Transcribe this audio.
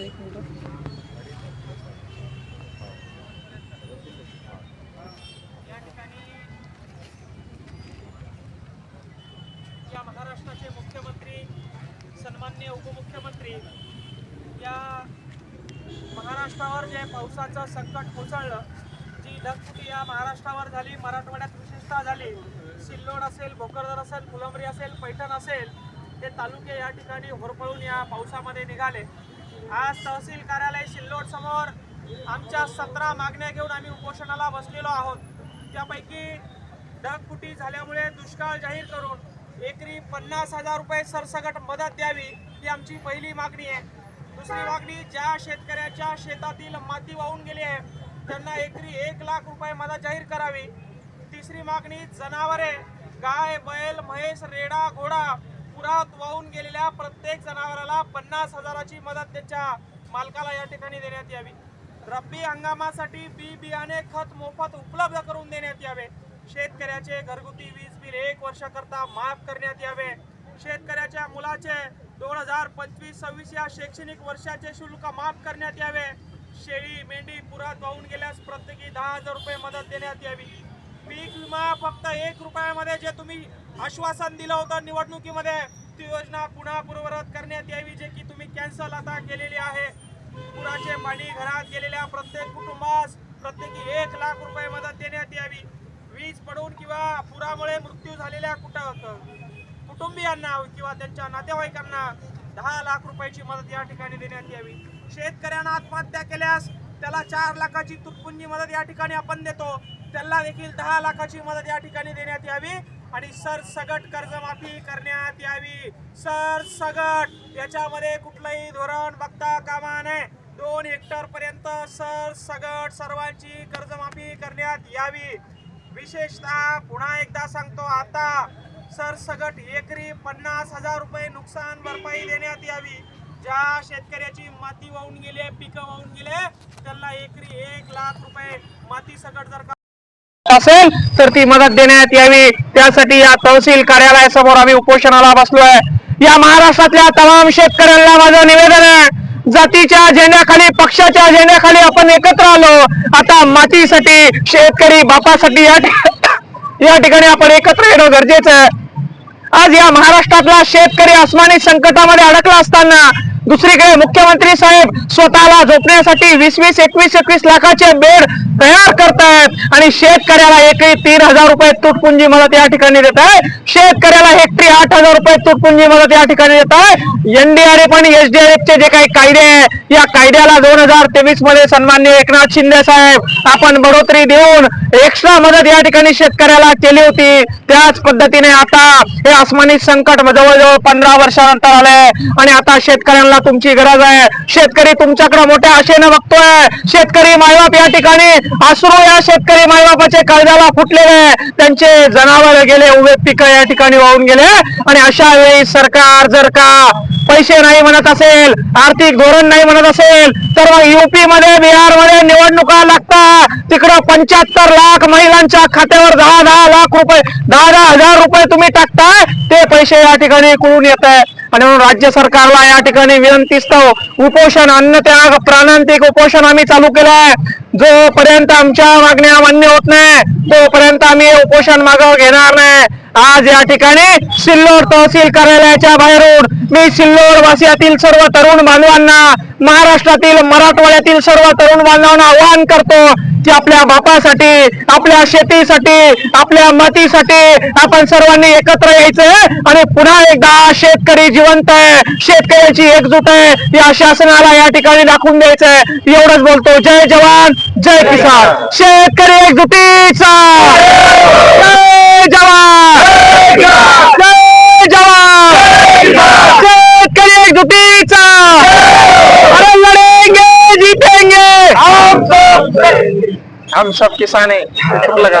एक मिनिट। या ठिकाणी या महाराष्ट्राचे मुख्यमंत्री सन्मान्य उपमुख्यमंत्री या महाराष्ट्रावर जे पावसाचं संकट कोसळलं जी ढगफुटी या महाराष्ट्रावर झाली मराठवाड्यात विशेषतः झाली सिल्लोड असेल भोकरदर असेल फुलंबरी असेल पैठण असेल हे तालुके या ठिकाणी होरपळून या पावसामध्ये निघाले. आज तहसील कार्यालय सिल्लोड समोर आमच्या सतरा मागण्या घेऊन आम्ही उपोषणाला बसलेलो आहोत. त्यापैकी ढगफुटी झाल्यामुळे दुष्काळ जाहीर करून एकरी पन्नास हजार रुपये सरसगट मदत द्यावी ही आमची पहिली मागणी आहे. दुसरी मागणी ज्या शेतकऱ्याच्या शेतातील माती वाहून गेली आहे त्यांना एकरी एक लाख रुपये मदत जाहीर करावी. तिसरी मागणी जनावरे गाय बैल म्हैस रेडा घोडा पुरात वाहून गेलेल्या प्रत्येक जनावराला पन्नास हजाराची मदत त्याच्या मालकाला या ठिकाणी देण्यात यावी. रब्बी हंगामासाठी बी बियाणे खत मोफत उपलब्ध करून देण्यात यावे. शेतकऱ्याचे घरगुती वीज बिल एक वर्षाकरता माफ करण्यात यावे. शेतकऱ्याच्या मुलाचे दोन हजार पंचवीस सव्वीस या शैक्षणिक वर्षाचे शुल्क माफ करण्यात यावे. शेळी मेंढी पुरात वाहून गेल्यास प्रत्येकी दहा हजार रुपये मदत देण्यात यावी. पीक विमा फक्त एक रुपयामध्ये जे तुम्ही आश्वासन दिलं होतं निवडणुकीमध्ये. ती योजना पुन्हा पूर्वरत करण्यात यावी जे की तुम्ही कॅन्सल आता केलेली आहे. पुराचे पाणी घरात गेलेल्या प्रत्येक कुटुंबास प्रत्येकी एक लाख रुपये मदत देण्यात यावी. वीज पडून किंवा पुरामुळे मृत्यू झालेल्या कुट कुटुंबियांना किंवा त्यांच्या नातेवाईकांना दहा लाख रुपयाची मदत या ठिकाणी देण्यात यावी. शेतकऱ्यांना आत्महत्या केल्यास त्याला चार लाखाची तुटपुंजी मदत या ठिकाणी आपण देतो. त्याला देखील दहा लाखाची मदत या ठिकाणी देण्यात यावी. आणि सरसगट कर्जमाफी करण्यात यावी. सरसगट याच्यामध्ये कुठलंही धोरण बघता कामा नये. दोन हेक्टर पर्यंत सरसगट सर्वांची कर्जमाफी करण्यात यावी. विशेषतः पुन्हा एकदा सांगतो आता सरसगट एकरी पन्नास हजार रुपये नुकसान भरपाई देण्यात यावी. ज्या शेतकऱ्याची माती वाहून गेली पिकं वाहून गेले त्यांना एकरी एक लाख रुपये माती सकट जर का असेल तर ती मदत देण्यात यावी. त्यासाठी या तहसील कार्यालयासमोर आम्ही उपोषणाला बसलो आहे या महाराष्ट्रातल्या तमाम शेतकऱ्यांना माझं निवेदन आहे. जातीच्या झेंड्याखाली पक्षाच्या झेंड्याखाली आपण एकत्र आलो. आता मातीसाठी शेतकरी बापासाठी या या ठिकाणी आपण एकत्र येणं गरजेचं आहे. आज या महाराष्ट्रातला शेतकरी आसमानी संकटामध्ये अडकला असताना दुसरीकडे मुख्यमंत्री साहेब स्वतःला झोपण्यासाठी वीस वीस एकवीस एकवीस लाखाचे बेड तयार करतायत. आणि शेतकऱ्याला एकही तीन हजार रुपये तुटपुंजी मदत या ठिकाणी देत आहे. शेतकऱ्याला हेक्टरी आठ हजार रुपये तुटपुंजी मदत या ठिकाणी देत आहे. एनडीआरएफ आणि एसडीआरएफ चे जे काही कायदे आहे या कायद्याला दोन हजार तेवीसमध्ये सन्मान्य एकनाथ शिंदे साहेब आपण बढोतरी देऊन एक्स्ट्रा मदत या ठिकाणी शेतकऱ्याला केली होती. त्याच पद्धतीने आता हे आसमानी संकट जवळजवळ पंधरा वर्षानंतर आलंय. आणि आता शेतकऱ्यांना तुमची गरज आहे. शेतकरी तुमच्याकडे मोठ्या आशेनं बघतोय. शेतकरी मायबाप या ठिकाणी अश्रू या शेतकरी मायबापाचे काळजाला फुटलेले आहे. त्यांचे जनावर गेले उभे पिकं या ठिकाणी वाहून गेले. आणि अशा वेळी सरकार जर का पैसे नाही म्हणत असेल आर्थिक धोरण नाही म्हणत असेल तर मग युपी मध्ये बिहारमध्ये निवडणुका लागतात. तिकडं पंच्याहत्तर लाख महिलांच्या खात्यावर दहा दहा लाख रुपये दहा दहा हजार रुपये तुम्ही टाकताय ते पैसे या ठिकाणी कुळून येत आहे आणि म्हणून राज्य सरकारला या ठिकाणी विनंतीस्तव उपोषण अन्नत्याग प्राणांतिक उपोषण आम्ही चालू केलं आहे जोपर्यंत आमच्या मागण्या मान्य होत नाही तोपर्यंत आम्ही उपोषण मागं घेणार नाही. आज या ठिकाणी सिल्लोड तहसील कार्यालयाच्या बाहेरून मी सिल्लोड वासियातील सर्व तरुण बांधवांना महाराष्ट्रातील मराठवाड्यातील सर्व तरुण बांधवांना आवाहन करतो. की आपल्या बापासाठी आपल्या शेतीसाठी आपल्या मातीसाठी आपण सर्वांनी एकत्र यायचं आणि पुन्हा एकदा शेतकरी जिवंत आहे शेतकऱ्याची एकजूट आहे या शासनाला या ठिकाणी दाखवून द्यायचंय एवढंच बोलतो. जय जवान जय किसान. शेतकरी एकजुटीचा. जय जवान. जय जवान. शेतकरी एकजुटीचा. अरे लढे. जीतेंगे। हम सब किसान है। लगा